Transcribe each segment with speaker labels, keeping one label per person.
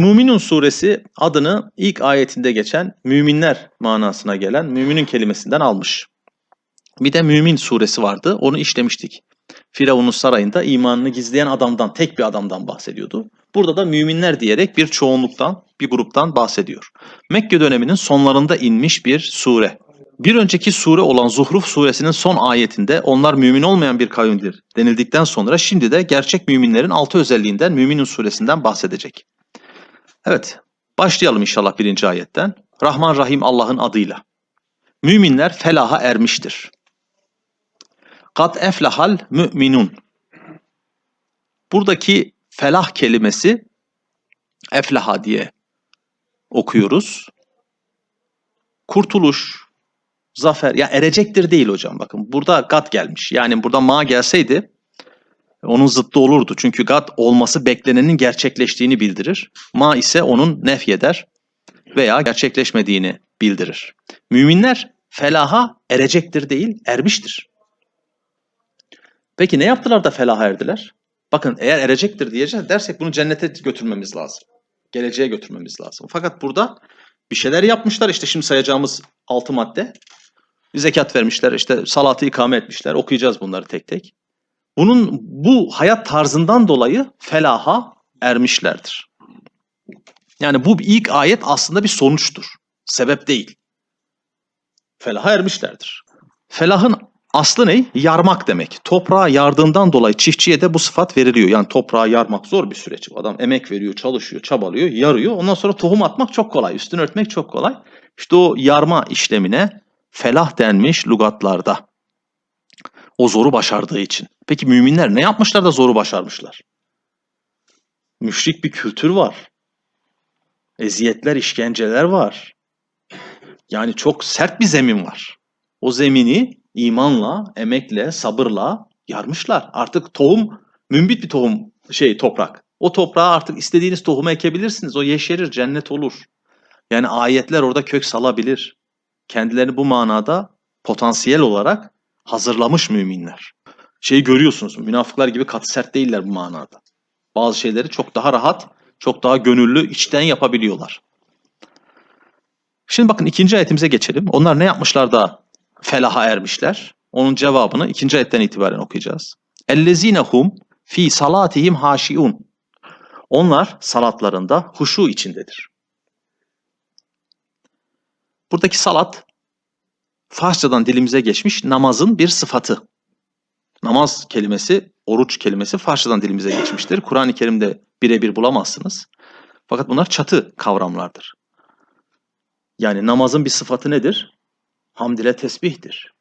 Speaker 1: Müminun suresi adını ilk ayetinde geçen müminler manasına gelen müminin kelimesinden almış. Bir de Mümin suresi vardı. Onu işlemiştik. Firavun'un sarayında imanını gizleyen adamdan, tek bir adamdan bahsediyordu. Burada da müminler diyerek bir çoğunluktan, bir gruptan bahsediyor. Mekke döneminin sonlarında inmiş bir sure. Bir önceki sure olan Zuhruf suresinin son ayetinde onlar mümin olmayan bir kavimdir denildikten sonra şimdi de gerçek müminlerin altı özelliğinden Müminun suresinden bahsedecek. Evet, başlayalım inşallah birinci ayetten. Rahman Rahim Allah'ın adıyla. Müminler felaha ermiştir. Kat eflahal müminun. Buradaki felah kelimesi eflaha diye okuyoruz. Kurtuluş, zafer, ya erecektir değil hocam bakın. Burada gat gelmiş. Yani burada ma gelseydi onun zıttı olurdu. Çünkü gat olması beklenenin gerçekleştiğini bildirir. Ma ise onun nefyeder veya gerçekleşmediğini bildirir. Müminler felaha erecektir değil, ermiştir. Peki ne yaptılar da felaha erdiler? Bakın eğer erecektir diyeceğiz dersek bunu cennete götürmemiz lazım. Geleceğe götürmemiz lazım. Fakat burada bir şeyler yapmışlar işte şimdi sayacağımız altı madde. Zekat vermişler işte salatı ikame etmişler. Okuyacağız bunları tek tek. Bunun bu hayat tarzından dolayı felaha ermişlerdir. Yani bu ilk ayet aslında bir sonuçtur. Sebep değil. Felaha ermişlerdir. Felahın aslı ne? Yarmak demek. Toprağa yardığından dolayı çiftçiye de bu sıfat veriliyor. Yani toprağa yarmak zor bir süreç. Adam emek veriyor, çalışıyor, çabalıyor, yarıyor. Ondan sonra tohum atmak çok kolay. Üstünü örtmek çok kolay. İşte o yarma işlemine felah denmiş lugatlarda. O zoru başardığı için. Peki müminler ne yapmışlar da zoru başarmışlar? Müşrik bir kültür var. Eziyetler, işkenceler var. Yani çok sert bir zemin var. O zemini imanla, emekle, sabırla yarmışlar. Artık tohum, mümbit bir tohum şey toprak. O toprağa artık istediğiniz tohumu ekebilirsiniz. O yeşerir, cennet olur. Yani ayetler orada kök salabilir. Kendilerini bu manada potansiyel olarak hazırlamış müminler. Şeyi görüyorsunuz, münafıklar gibi katı sert değiller bu manada. Bazı şeyleri çok daha rahat, çok daha gönüllü, içten yapabiliyorlar. Şimdi bakın ikinci ayetimize geçelim. Onlar ne yapmışlar da felaha ermişler? Onun cevabını ikinci ayetten itibaren okuyacağız. Ellezinehum fi salatihim haşiun. Onlar salatlarında huşu içindedir. Buradaki salat Farsçadan dilimize geçmiş namazın bir sıfatı. Namaz kelimesi, oruç kelimesi Farsçadan dilimize geçmiştir. Kur'an-ı Kerim'de birebir bulamazsınız. Fakat bunlar çatı kavramlardır. Yani namazın bir sıfatı nedir? Hamd ile tesbihtir.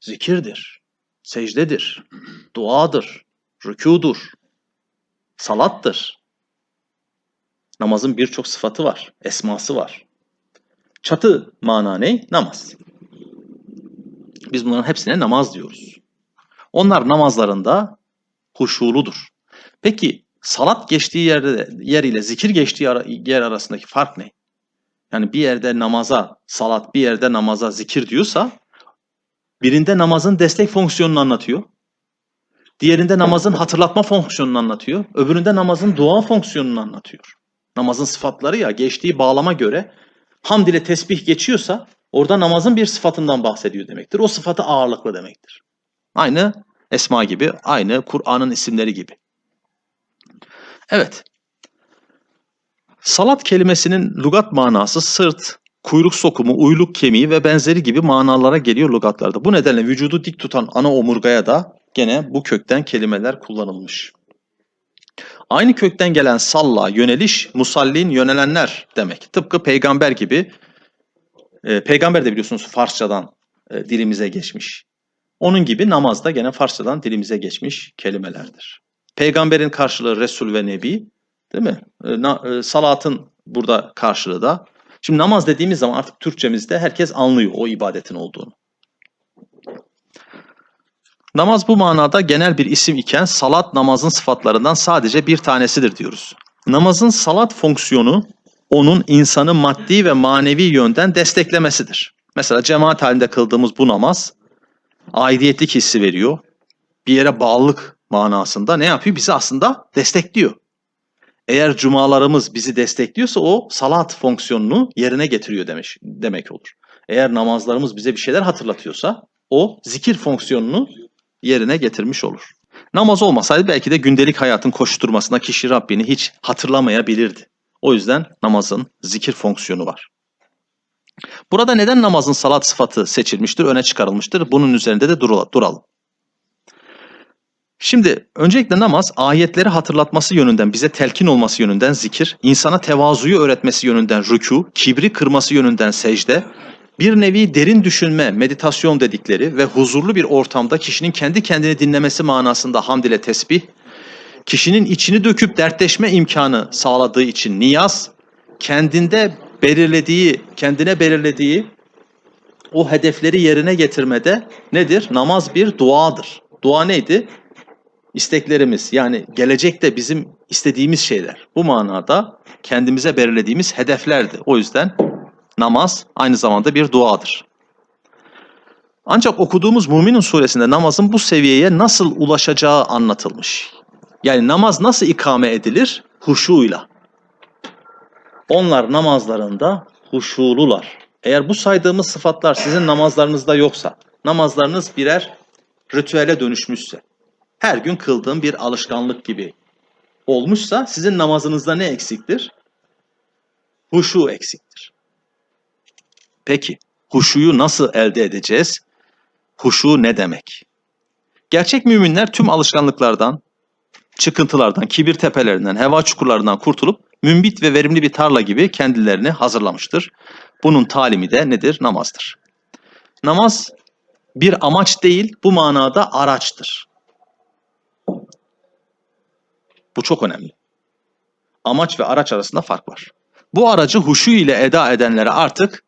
Speaker 1: Zikirdir. Secdedir. Duadır. Rükudur. Salattır. Namazın birçok sıfatı var. Esması var. Çatı mana ne? Namaz. Biz bunların hepsine namaz diyoruz. Onlar namazlarında huşuludur. Peki salat geçtiği yerde, yer ile zikir geçtiği yer arasındaki fark ne? Yani bir yerde namaza salat, bir yerde namaza zikir diyorsa birinde namazın destek fonksiyonunu anlatıyor. Diğerinde namazın hatırlatma fonksiyonunu anlatıyor. Öbüründe namazın dua fonksiyonunu anlatıyor. Namazın sıfatları ya geçtiği bağlama göre hamd ile tesbih geçiyorsa orada namazın bir sıfatından bahsediyor demektir. O sıfatı ağırlıklı demektir. Aynı Esma gibi, aynı Kur'an'ın isimleri gibi. Evet. Salat kelimesinin lugat manası sırt, kuyruk sokumu, uyluk kemiği ve benzeri gibi manalara geliyor lugatlarda. Bu nedenle vücudu dik tutan ana omurgaya da gene bu kökten kelimeler kullanılmış. Aynı kökten gelen salla, yöneliş, musallin, yönelenler demek. Tıpkı peygamber gibi. E, peygamber de biliyorsunuz Farsçadan e, dilimize geçmiş. Onun gibi namaz da gene Farsçadan dilimize geçmiş kelimelerdir. Peygamberin karşılığı Resul ve Nebi, değil mi? E, na, e, salatın burada karşılığı da. Şimdi namaz dediğimiz zaman artık Türkçemizde herkes anlıyor o ibadetin olduğunu. Namaz bu manada genel bir isim iken salat namazın sıfatlarından sadece bir tanesidir diyoruz. Namazın salat fonksiyonu onun insanı maddi ve manevi yönden desteklemesidir. Mesela cemaat halinde kıldığımız bu namaz aidiyetlik hissi veriyor. Bir yere bağlılık manasında ne yapıyor? Bizi aslında destekliyor. Eğer cumalarımız bizi destekliyorsa o salat fonksiyonunu yerine getiriyor demiş, demek olur. Eğer namazlarımız bize bir şeyler hatırlatıyorsa o zikir fonksiyonunu yerine getirmiş olur. Namaz olmasaydı belki de gündelik hayatın koşturmasında kişi Rabbini hiç hatırlamayabilirdi. O yüzden namazın zikir fonksiyonu var. Burada neden namazın salat sıfatı seçilmiştir, öne çıkarılmıştır? Bunun üzerinde de duralım. Şimdi öncelikle namaz ayetleri hatırlatması yönünden, bize telkin olması yönünden zikir, insana tevazuyu öğretmesi yönünden rükû, kibri kırması yönünden secde, bir nevi derin düşünme, meditasyon dedikleri ve huzurlu bir ortamda kişinin kendi kendini dinlemesi manasında hamd ile tesbih, kişinin içini döküp dertleşme imkanı sağladığı için niyaz, kendinde belirlediği, kendine belirlediği o hedefleri yerine getirmede nedir? Namaz bir duadır. Dua neydi? İsteklerimiz yani gelecekte bizim istediğimiz şeyler. Bu manada kendimize belirlediğimiz hedeflerdi. O yüzden namaz aynı zamanda bir duadır. Ancak okuduğumuz Müminun suresinde namazın bu seviyeye nasıl ulaşacağı anlatılmış. Yani namaz nasıl ikame edilir? Huşuyla. Onlar namazlarında huşulular. Eğer bu saydığımız sıfatlar sizin namazlarınızda yoksa, namazlarınız birer ritüele dönüşmüşse, her gün kıldığım bir alışkanlık gibi olmuşsa sizin namazınızda ne eksiktir? Huşu eksiktir. Peki, huşuyu nasıl elde edeceğiz? Huşu ne demek? Gerçek müminler tüm alışkanlıklardan, çıkıntılardan, kibir tepelerinden, heva çukurlarından kurtulup mümbit ve verimli bir tarla gibi kendilerini hazırlamıştır. Bunun talimi de nedir? Namazdır. Namaz bir amaç değil, bu manada araçtır. Bu çok önemli. Amaç ve araç arasında fark var. Bu aracı huşu ile eda edenlere artık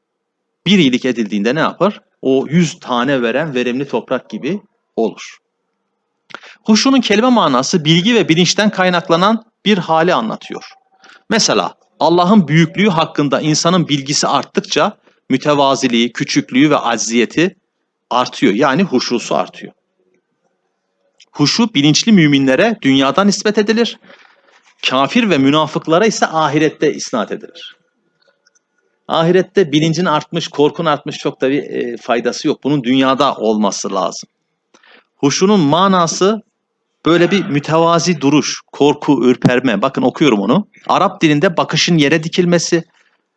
Speaker 1: bir iyilik edildiğinde ne yapar? O yüz tane veren verimli toprak gibi olur. Huşunun kelime manası bilgi ve bilinçten kaynaklanan bir hali anlatıyor. Mesela Allah'ın büyüklüğü hakkında insanın bilgisi arttıkça mütevaziliği, küçüklüğü ve acziyeti artıyor. Yani huşusu artıyor. Huşu bilinçli müminlere dünyada nispet edilir. Kafir ve münafıklara ise ahirette isnat edilir. Ahirette bilincin artmış, korkun artmış çok da bir e, faydası yok. Bunun dünyada olması lazım. Huşunun manası böyle bir mütevazi duruş, korku, ürperme. Bakın okuyorum onu. Arap dilinde bakışın yere dikilmesi,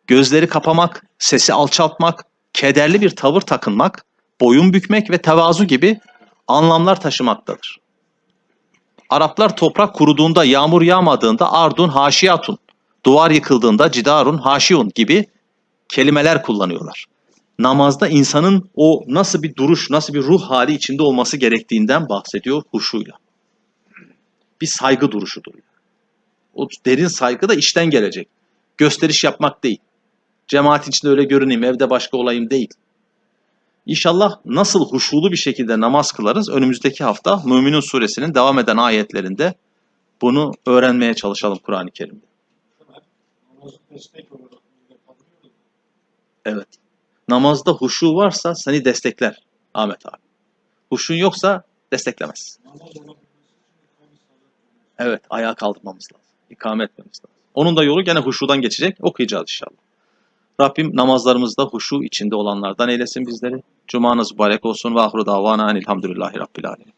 Speaker 1: gözleri kapamak, sesi alçaltmak, kederli bir tavır takınmak, boyun bükmek ve tevazu gibi anlamlar taşımaktadır. Araplar toprak kuruduğunda, yağmur yağmadığında ardun haşiyatun, duvar yıkıldığında cidarun haşiyun gibi kelimeler kullanıyorlar. Namazda insanın o nasıl bir duruş, nasıl bir ruh hali içinde olması gerektiğinden bahsediyor huşuyla. Bir saygı duruşudur. O derin saygı da içten gelecek. Gösteriş yapmak değil. Cemaatin içinde öyle görüneyim, evde başka olayım değil. İnşallah nasıl huşulu bir şekilde namaz kılarız önümüzdeki hafta Müminun suresinin devam eden ayetlerinde bunu öğrenmeye çalışalım Kur'an-ı Kerim'de.
Speaker 2: Namazı destek olarak yapabiliyordu.
Speaker 1: Evet. Namazda huşu varsa seni destekler Ahmet abi. Huşun yoksa desteklemez. Evet, ayağa kaldırmamız lazım. İkame etmemiz lazım. Onun da yolu gene huşudan geçecek. Okuyacağız inşallah. Rabbim namazlarımızda huşu içinde olanlardan eylesin bizleri. Cumanız mübarek olsun. Ve ahru davana enilhamdülillahi rabbil alemin.